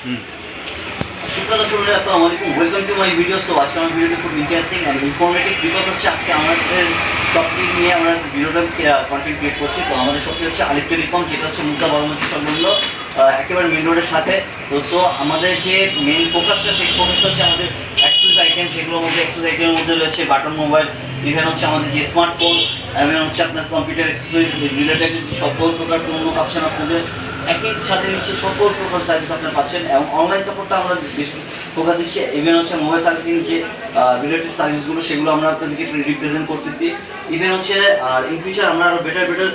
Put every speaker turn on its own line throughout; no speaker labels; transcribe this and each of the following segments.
দর্শক বন্ধুরা, আসসালামু আলাইকুম। Welcome to my video so আজকে আমার ভিডিওটা খুব ইন্টারেস্টিং অ্যান্ড ইনফরমেটিভ বিকজ হচ্ছে আজকে আমাদের শপটি নিয়ে আমরা ভিডিওটা কন্টেন্ট ক্রিয়েট করছি। তো আমাদের শপটি হচ্ছে আলিপ টেলিকম যেটা হচ্ছে মুদ্রা বড়মঞ্চি সংলগ্ন একেবারে মেন রোডের সাথে। তো সো আমাদের যে মেন ফোকাসটা সেই ফোকাসটা হচ্ছে আমাদের অ্যাক্সেস আইটেম সেগুলোর মধ্যে অ্যাক্সেস আইটেমের মধ্যে রয়েছে বাটন মোবাইল ইভেন হচ্ছে আমাদের যে স্মার্টফোন ইভেন হচ্ছে আপনার কম্পিউটার অ্যাক্সেসরিজ রিলেটেড সকল প্রকার পণ্য পাচ্ছেন আপনাদের। একই সাথে নিচ্ছে সকল প্রকার সার্ভিস আপনারা পাচ্ছেন এবং অনলাইন সাপোর্টটা আমরা বেশি ফোকাস দিচ্ছি। ইভেন হচ্ছে মোবাইল সার্ভিসিং যে রিলেটেড সার্ভিসগুলো সেগুলো আমরা আপনাদেরকে রিপ্রেজেন্ট করতেছি। ইভেন হচ্ছে, আর ইন ফিউচার আমরা আরও বেটার বেটার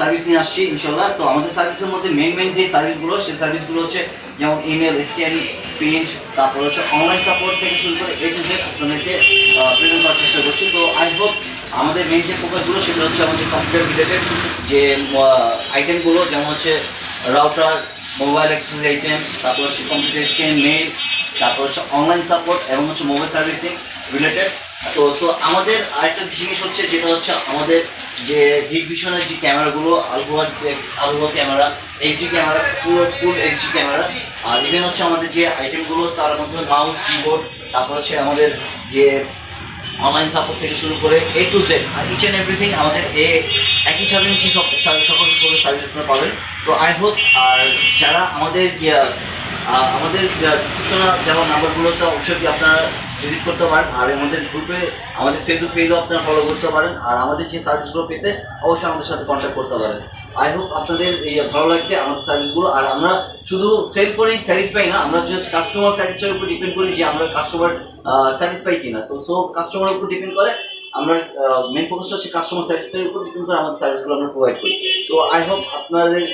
সার্ভিস নিয়ে আসছি ইনশাল্লাহ তো আমাদের সার্ভিসের মধ্যে মেন মেন যে সার্ভিসগুলো সেই সার্ভিসগুলো হচ্ছে যেমন ইমেল স্ক্যান প্রিন্ট তারপর হচ্ছে অনলাইন সাপোর্ট থেকে শুরু করে এ টু জেড আপনাদেরকে প্রেজেন্ট করার চেষ্টা করছি। তো আই হোপ আমাদের মেন যে ফোকাসগুলো সেটা হচ্ছে আমাদের কম্পিউটার রিলেটেড যে আইটেমগুলো যেমন হচ্ছে রাউটার মোবাইল অ্যাক্সেসরি আইটেম তারপর হচ্ছে কম্পিউটার স্ক্যান মেল তারপর হচ্ছে অনলাইন সাপোর্ট এবং হচ্ছে মোবাইল সার্ভিসিং রিলেটেড তো সো আমাদের আরেকটা জিনিস হচ্ছে যেটা হচ্ছে আমাদের যে হিগ ভিশনের যে ক্যামেরাগুলো আলগোয়া আলগোয়া ক্যামেরা এইচডি ক্যামেরা পুরো ফুল এইচডি ক্যামেরা আর ইভেন হচ্ছে আমাদের যে আইটেমগুলো তার মধ্যে মাউস কিবোর্ড তারপর হচ্ছে আমাদের যে অনলাইন সাপোর্ট থেকে শুরু করে এ টু জেড আর ইচ অ্যান্ড এভরিথিং আমাদের এ একই ছাদের নিচে সব সকল সকল সার্ভিস আপনারা পাবেন। তো আই হোপ আর যারা আমাদের আমাদের ডিসক্রিপশনে দেওয়া নাম্বারগুলোতে অবশ্যই আপনারা ভিজিট করতে পারেন। আর আমাদের গ্রুপে আমাদের ফেসবুক পেজও আপনারা ফলো করতে পারেন। আর আমাদের যে সার্ভিসগুলো পেতে অবশ্যই আমাদের সাথে কন্ট্যাক্ট করতে পারেন। আই হোপ আপনাদের এই ভালো লাগবে, আমাদের সার্ভিসগুলো আর আমরা শুধু সেল করেই স্যাটিসফাই না, আমরা যে কাস্টমার স্যাটিসফাইয়ের উপর ডিপেন্ড করি যে আমরা কাস্টমার স্যাটিসফাই কিনা। তো সো কাস্টমারের উপর ডিপেন্ড করে, আমরা মেন ফোকাসটা হচ্ছে কাস্টমার স্যাটিসফাইয়ের উপর ডিপেন্ড করে আমাদের সার্ভিসগুলো আমরা প্রোভাইড করি। তো আই হোপ আপনাদের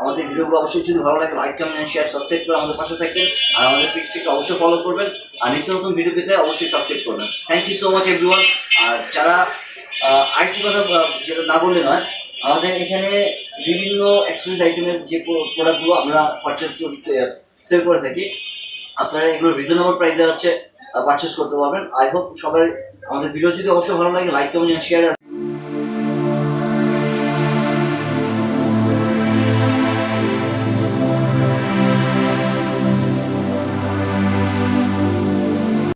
আমাদের ভিডিওগুলো অবশ্যই যদি ভালো লাগে লাইক কমেন্ট শেয়ার সাবস্ক্রাইব করে আমাদের পাশে থাকবেন। আর আমাদের পেজটিকে অবশ্যই ফলো করবেন। আর নিত্য নতুন ভিডিও পেতে অবশ্যই সাবস্ক্রাইব করবেন। Thank you so much everyone আর যারা আরেকটি কথা যেটা না বললে নয় আমাদের এখানে বিভিন্ন এক্সচেঞ্জ আইটেমের যে প্রোডাক্টগুলো আমরা পারচেস সেল করে থাকি, আপনারা এগুলো রিজনেবল প্রাইসে হচ্ছে পারচেস করতে পারবেন। আই হোপ সবাই আমাদের ভিডিও যদি অবশ্যই ভালো লাগে লাইক কমেন্ট শেয়ার